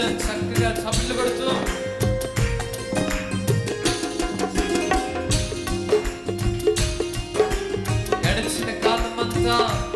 ಶಕ್ತಿ ಸಬಿಲು ಪಡಿತು ಗಣಸಿನ ಕಾಲ ಮನಸ್ಸ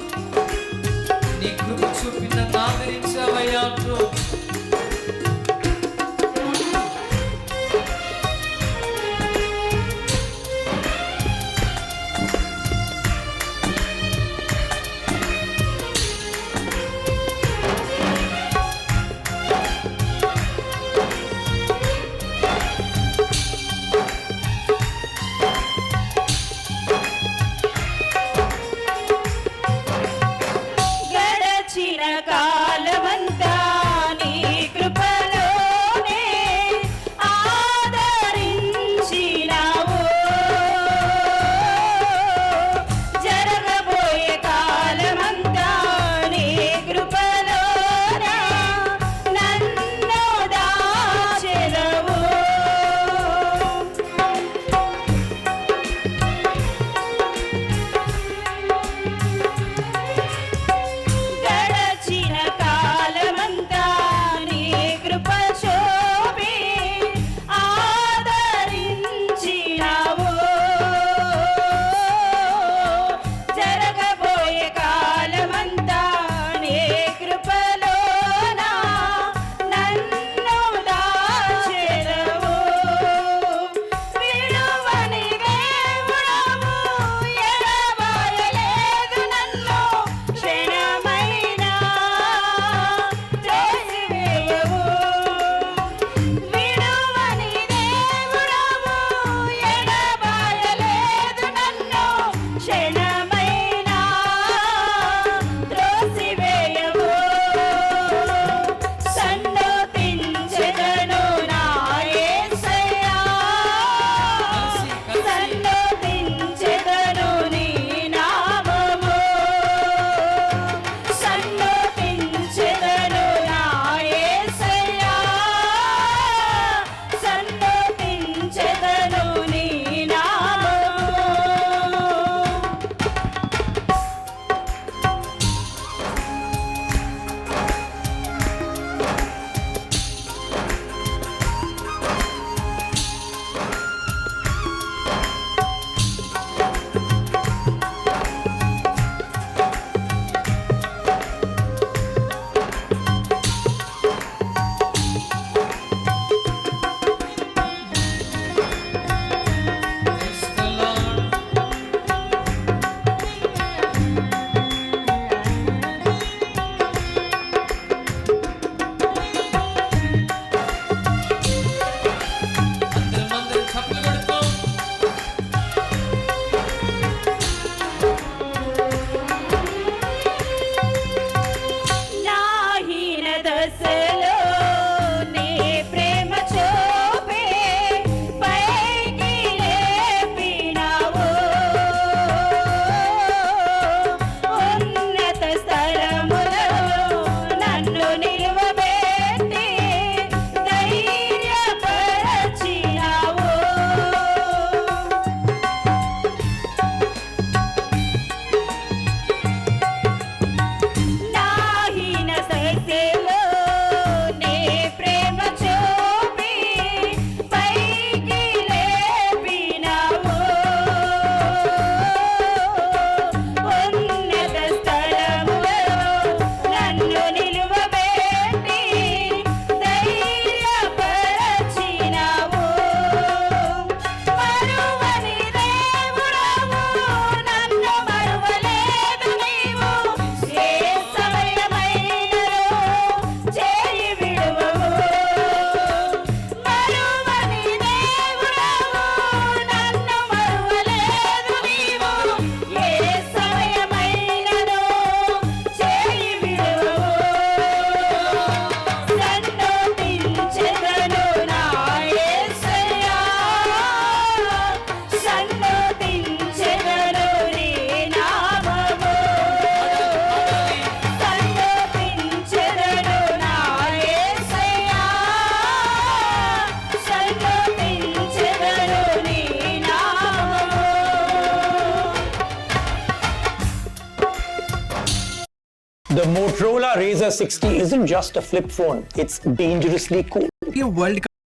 The Motorola Razr 60 isn't just a flip phone, it's dangerously cool. World